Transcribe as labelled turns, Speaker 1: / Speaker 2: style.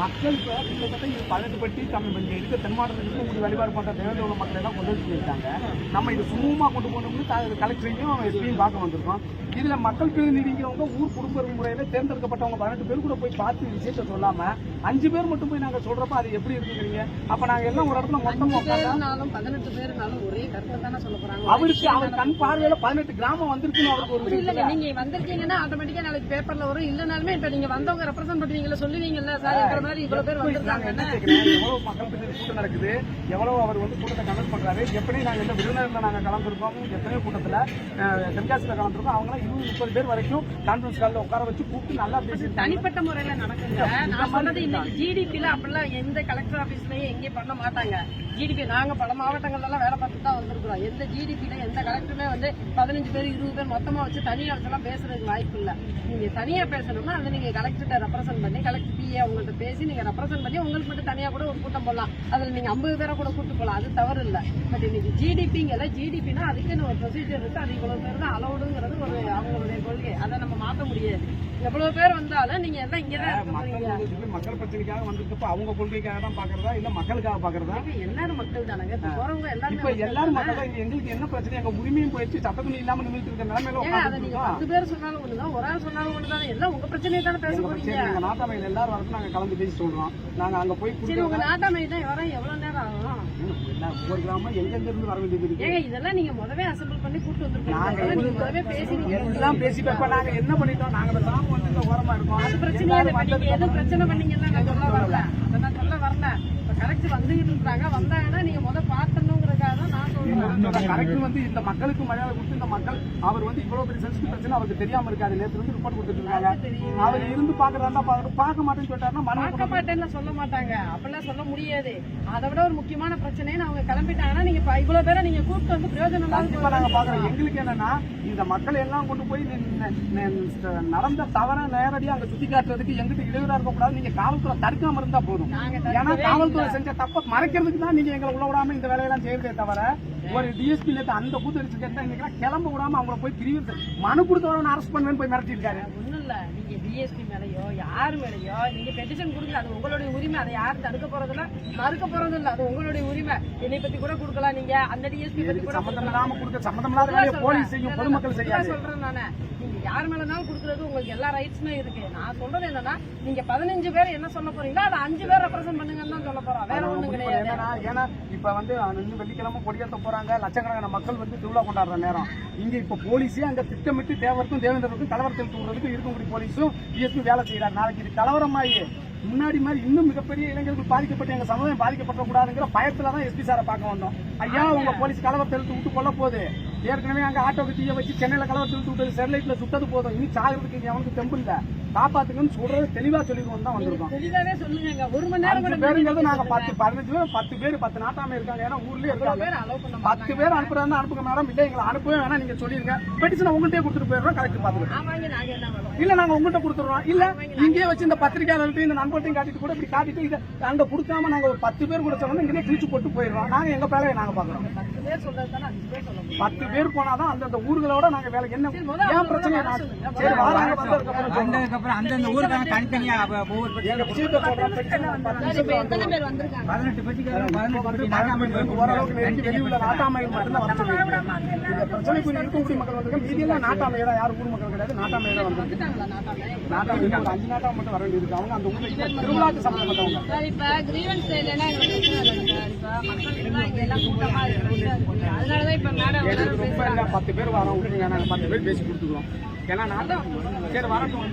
Speaker 1: மக்கள் இப்ப கிட்டத்தட்ட இது பதினெட்டு பட்டி தமிழ் இங்க இருக்க தென் மாவட்டத்தில் கூடி வழிபாடு பண்ற தேவேந்திர மக்கள் எல்லாம் கொண்டு நம்ம இது சுமூகமா கொண்டு போகணும்னு கலெக்டரையும் எஸ்பியும் பார்க்க வந்திருக்கோம் இதுல மக்கள் பிரதிநிதிங்கிறவங்க ஊர் குடும்ப முறையில தேர்ந்தெடுக்கப்பட்டவங்க பதினெட்டு பேர் கூட போய் பார்த்து விஷயத்த சொல்லாம அஞ்சு பேர் மட்டும் போய் நாங்க சொல்றப்ப அது எப்படி இருக்குங்கிறீங்க அப்ப நாங்க எல்லாம் ஒரு இடத்துல மொத்தமா
Speaker 2: பதினெட்டு பேருனாலும் ஒரே கருத்தை தானே சொல்ல போறாங்க.
Speaker 1: அவருக்கு அவர் கண் பார்வையில பதினெட்டு கிராமம் வந்திருக்குன்னு அவருக்கு ஒரு
Speaker 2: இல்லைங்க நீங்க வந்திருக்கீங்கன்னா ஆட்டோமேட்டிக்கா நாளைக்கு பேப்பர்ல வரும். இல்லனாலுமே இப்ப நீங்க வந்தவங்க ரெப்ரசென்ட் பண்ணுவீங்கல்ல சொல்லுவீங்கல்ல சார் இருக்கிற மாதிரி இவ்வளவு பேர் வந்திருக்காங்க.
Speaker 1: எவ்வளவு மக்கள் பிரதிநிதி கூட்டம் நடக்குது? எவ்வளவு அவர் வந்து கூட்டத்தை கண்டக்ட் பண்றாரு? எப்படி நாங்க இந்த விருதுநகர்ல நாங்க கலந்துருக்கோம்? எத்தனையோ கூட்டத்துல தென்காசியில கலந்துருக்கோம். அவங்க இருபது முப்பது பேர் வரைக்கும் கான்ஃபரன்ஸ் காலில் உட்கார வச்சு கூப்பிட்டு நல்லா பேசியிருக்காங்க
Speaker 2: தனிப்பட்ட முறையில நடக்குங்க. நான் சொன்னது இன்னைக்கு ஜிடிபில அப்படிலாம் எந்த கலெக்டர் ஆபீஸ்லயும் எங்கேயும் பண்ண மாட்டாங்க. ஜிடிபி நாங்க பல மாவட்டங்கள்ல எல்லாம் வேலை பார்த்துட்டு தான் வந்திருக்கிறோம். எந்த ஜிடிபில எந்த கலெக்டருமே வந்து பதினஞ்சு பேர் இருபது பேர் மொத்தமா வச்சு தனியா வச்செல்லாம் பேசுறதுக்கு வாய்ப்பு இல்ல. நீங்க தனியா பேசணும்னா அதை நீங்க கலெக்டர்கிட்ட ரெப்ரசென்ட் பண்ணி கலெக்டர் பிஏ அவங்கள்ட்ட பேசி நீங்க ரெப்ரசென்ட் பண்ணி உங்களுக்கு மட்டும் தனியா கூட ஒரு கூட்டம் போடலாம். அதுல நீங்க ஐம்பது பேரை கூட கூட்டு போகலாம். அது தவறு இல்ல. பட் இன்னைக்கு ஜிடிபிங்கல ஜிடிபினா அதுக்குன்னு ஒரு ப்ரொசீஜர் இருக்கு. அது இவ்வளவு பேர் தான் அலௌடுங்கிறது ஒரு அவங்களுடைய கொள்கை. அதை நம்ம மாத்த முடியாது. எவ்வளவு பேர் வந்தாலும் நீங்க எல்லாம் இங்கதான் இருக்க
Speaker 1: மக்கள் வந்து பிரச்சனைக்காக வந்திருக்கப்ப அவங்க கொள்கைக்காக தான் பாக்குறதா இல்ல மக்களுக்காக பாக்குறதா?
Speaker 2: எல்லாரும் மக்கள் தானங்க. போறவங்க எல்லாருமே
Speaker 1: எல்லாரும்
Speaker 2: தானே.
Speaker 1: மக்கள் தான். இங்க எங்களுக்கு என்ன பிரச்சனை? எங்க உரிமையும் போயிடுச்சு சட்டத்துணி இல்லாம நிமிர்த்து இருக்க நிலைமையில
Speaker 2: பத்து பேர் சொன்னாலும் ஒண்ணுதான் ஒரு ஆள் சொன்னாலும் ஒண்ணுதான் எல்லாம் உங்க பிரச்சனையை தானே பேச போறீங்க.
Speaker 1: பிரச்சனை எங்க நாட்டாமையில் எல்லாரும் வரது நாங்க கலந்து பேசி சொல்றோம். நாங்க அங்க போய்
Speaker 2: சரி உங்க நாட்டாமை தான் வர எவ்வளவு நேரம் ஆகும்?
Speaker 1: ஒவ்வொரு கிராமம் எங்கெங்க இருந்து வர வேண்டியது
Speaker 2: ஏங்க இதெல்லாம் நீங்க முதவே அசம்பிள் பண்ணி கூட்டு வந்திருக்கீங்க. நீங்க முதவே பேசி
Speaker 1: எல்லாம் பேசி இப்ப நாங்க என்ன பண்ணிட்டோம்? நாங்க கிராமம் வந்து ஓரமா இருக்கோம்.
Speaker 2: அது பிரச்சனையே இல்லை நீங்க எதுவும் பிரச்சனை பண்ணீங்கன்னா நான் சொல்ல வரல. நான் சொல்ல வரல. இப்ப கரெக்ட் வந்துகிட்டு இருக்காங்க. வந்தாங்கன்னா நீங்க முத பாத்தணுங்கிறதுக்காக தான்
Speaker 1: கரெக்ட் வந்து இந்த மக்களுக்கு மரியாதை கொடுத்து இந்த மக்கள் அவர் வந்து இவ்வளவு பெரிய சென்சிட்டிவ் பிரச்சனை அவருக்கு தெரியாம இருக்காரு. நேற்று வந்து ரிப்போர்ட் கொடுத்துட்டு இருக்காங்க. அவர் இருந்து பாக்குறது பார்க்க மாட்டேன்னு சொல்லிட்டாருன்னா
Speaker 2: பார்க்க மாட்டேன்னு சொல்ல மாட்டாங்க. அப்படிலாம் சொல்ல முடியாது. அதை விட ஒரு முக்கியமான பிரச்சனைன்னு அவங்க கிளம்பிட்டாங்கன்னா நீங்க இப்ப இவ்வளவு பேரை நீங்க கூப்பிட்டு வந்து பிரயோஜனம் இல்லாத
Speaker 1: கண்டிப்பா நாங்க பாக்குறோம் எங்களுக்கு என்னன்னா இந்த மக்கள் எல்லாம் கொண்டு போய் நடந்த தவற நேரடியா அங்க சுத்தி காட்டுறதுக்கு எங்கிட்ட இடையூறா இருக்க கூடாது நீங்க காவல்துறை தடுக்காம இருந்தா போதும். ஏன்னா காவல்துறை செஞ்ச தப்ப மறைக்கிறதுக்கு தான் நீங்க எங்களை உள்ள விடாம இந்த வேலையெல்லாம் செய்யறதே. தவிர ஒரு டிஎஸ்பி நேத்து அந்த கூத்து அடிச்சு கேட்டா இன்னைக்கு கிளம்ப விடாம அவங்கள போய் பிரிவு மனு கொடுத்தவன அரெஸ்ட் பண்ணுவேன்னு போய் மிரட்டி இருக்காரு.
Speaker 2: ஒண்ணும் இல்ல. நீங்க டிஎஸ்பி மேலயோ யார் மேலயோ நீங்க பெட்டிஷன் கொடுக்கல. அது உங்களுடைய உரிமை. அதை யாரும் தடுக்க போறது இல்ல மறுக்க போறது இல்ல அது உங்களுடைய உரிமை. என்னை பத்தி கூட கொடுக்கலாம் நீங்க. அந்த டிஎஸ்பி பத்தி கூட
Speaker 1: சம்மந்தம் இல்லாம கொடுக்க? சம்மந்தம் இல்லாத போலீஸ் செய்யும் பொதுமக்கள் செய்யாது.
Speaker 2: சொல்றேன் நானு. யார் மேலனாலும் கொடுக்கறது உங்களுக்கு எல்லா ரைட்ஸுமே இருக்கு. நான் சொல்றது என்னன்னா நீங்க பதினஞ்சு பேர் என்ன சொல்ல போறீங்களோ அதை அஞ்சு பேர் ரெப்ரசென்ட் பண்ணுங்கன்னு தான் சொல்ல போறோம். வேற ஒண்ணும் கிடையாது.
Speaker 1: என்னன்னா, ஏன்னா இப்ப வந்து இன்னும் வெள்ளிக்கிழமை கொடியேற்ற போறாங்க. லட்சக்கணக்கான மக்கள் வந்து திருவிழா கொண்டாடுற நேரம். இங்க இப்ப போலீஸே அங்க திட்டமிட்டு தேவருக்கும் தேவேந்திரருக்கும் கலவரத்தில் தூண்டுறதுக்கு இருக்கக்கூடிய போலீஸும் டிஎஸ்பி வேலை செய்யறாரு நாளைக்கு இது கலவரமாயி. முன்னாடி மாதிரி இன்னும் மிகப்பெரிய இளைஞர்கள் பாதிக்கப்பட்டு எங்க சமுதாயம் பாதிக்கப்பட கூடாதுங்கிற பயத்துல தான் எஸ்பி சாரை பார்க்க வந்தோம். ஐயா உங்க போலீஸ் கலவரத்தை இழுத்து விட்டு கொல்ல போகுது. ஏற்கனவே அங்கே ஆட்டோக்கு தீய வச்சு சென்னையில் கலவரத்தை இழுத்து விட்டது. ஸ்டெர்லைட்ல சுட்டது போதும். இனி சாகிறதுக்கு இங்க அவனுக்கு தெம்பு காப்பாத்துங்கன்னு சொல்றது தெளிவா சொல்லிடுவோம் தான் வந்திருக்கோம்.
Speaker 2: தெளிவாவே சொல்லுங்க ஒரு மணி நேரம் கூட
Speaker 1: பேருங்கிறது நாங்க பத்து பதினஞ்சு பேர் பத்து பேர் பத்து நாட்டாம இருக்காங்க. ஏன்னா ஊர்லயே இருக்காங்க. பத்து பேர் அனுப்புறதா அனுப்புங்க மேடம் இல்ல எங்களை அனுப்பவே வேணா நீங்க சொல்லிருங்க. பெட்டிஷனை உங்கள்கிட்டயே கொடுத்துட்டு போயிடுறோம். கரெக்ட் பாத்துக்கிறோம் இல்ல நாங்க உங்கள்கிட்ட கொடுத்துறோம் இல்ல இங்கேயே வச்சு இந்த பத்திரிகையாளர்கிட்ட இந்த நண்பர்கிட்டையும் காட்டிட்டு கூட இப்படி காட்டிட்டு இதை அங்க கொடுக்காம நாங்க ஒரு பத்து பேர் கூட சொன்னோம் இங்கே கிழிச்சு போட்டு போயிடுறோம். நாங்க எங்க வேலையை நாங்க பாக்குறோம்
Speaker 2: பத்து பேர்
Speaker 1: போனாதான் அந்தந்த ஊர்களோட நாங்க வேலை. என்ன ஏன் பிரச்சனை. சரி வாராங்க
Speaker 3: வந்ததுக்கப்புறம் அந்தந்த ஊருக்கான தனித்தனியா ஒவ்வொரு பதினெட்டு
Speaker 2: இல்ல
Speaker 1: பத்து பேர் வரோம் பத்து பேர் பேசி கொடுத்துக்குறோம். ஏன்னா நாட்டம் சரி வரட்டும்.